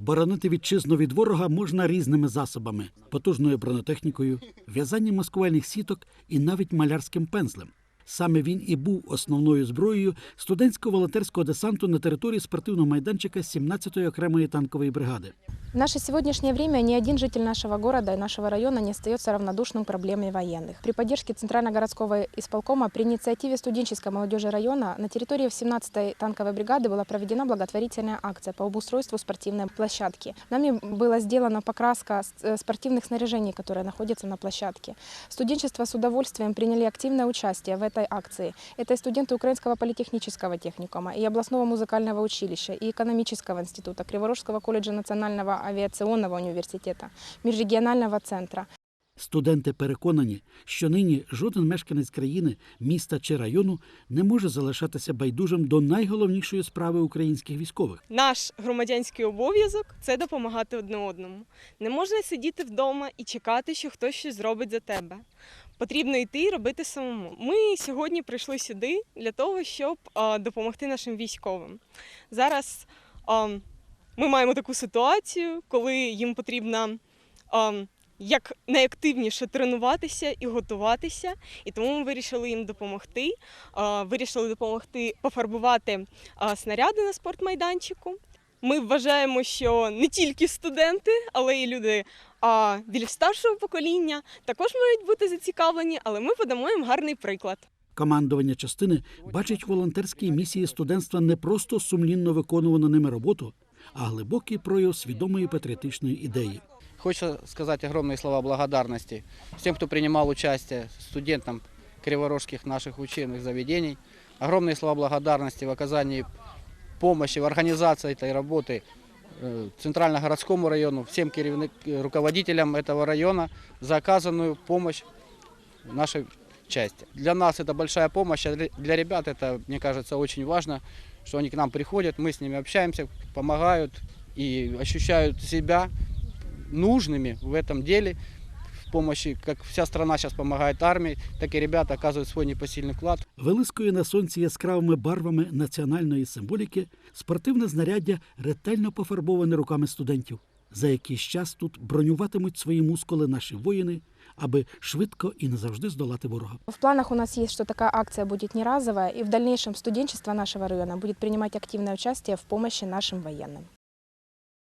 Боронити вітчизну від ворога можна різними засобами: потужною бронетехнікою, в'язанням маскувальних сіток і навіть малярським пензлем. Саме він і був основною зброєю студентського волонтерського десанту на території спортивного майданчика 17-ї окремої танкової бригади. В наше сегодняшнее время ни один житель нашего города и нашего района не остается равнодушным к проблеме военных. При поддержке Центрально-городского исполкома при инициативе студенческой молодежи района на территории 17-й танковой бригады была проведена благотворительная акция по обустройству спортивной площадки. Нами была сделана покраска э, спортивных снаряжений, которые находятся на площадке. Студенчество с удовольствием приняли активное участие в этой акции. Это и студенты Украинского политехнического техникума, и областного музыкального училища, и экономического института, Криворожского колледжа национального авиационного университета, межрегионального центра. Студенти переконані, що нині жоден мешканець країни, міста чи району не може залишатися байдужим до найголовнішої справи українських військових. Наш громадянський обов'язок це допомагати одне одному. Не можна сидіти вдома і чекати, що хтось щось зробить за тебе. Потрібно йти і робити самому. Ми сьогодні прийшли сюди для того, щоб допомогти нашим військовим. Зараз ми маємо таку ситуацію, коли їм потрібно а, як найактивніше тренуватися і готуватися, і тому ми вирішили їм допомогти. А, Вирішили допомогти пофарбувати а, снаряди на спортмайданчику. Ми вважаємо, що не тільки студенти, але й люди а, більш старшого покоління також мають бути зацікавлені, але ми подамо їм гарний приклад. Командування частини бачить волонтерські місії студентства не просто сумлінно виконувану ними роботу, а глибокий прояв свідомої патріотичної ідеї. Хочется сказать огромные слова благодарности всем, кто принимал участие, студентам криворожских наших учебных заведений. Огромные слова благодарности в оказании помощи в организации этой работы э, Центрально-городскому району, всем керівник- э, руководителям этого района за оказанную помощь нашей части. Для нас это большая помощь, а для- для ребят это, мне кажется, очень важно, что они к нам приходят, мы с ними общаемся, помогают и ощущают себя нужными в этом деле, в помощи, как вся страна сейчас помогает армии, так и ребята оказывают свой непосильный вклад. Вилискує на сонці яскравими барвами національної символіки спортивне знаряддя ретельно пофарбоване руками студентів. За якийсь час тут бронюватимуть свої мускули наші воїни, аби швидко і назавжди здолати ворога. В планах у нас є, що така акція буде не разова, і в дальнейшем студенчество нашого района буде приймати активне участь в допомозі нашим военным.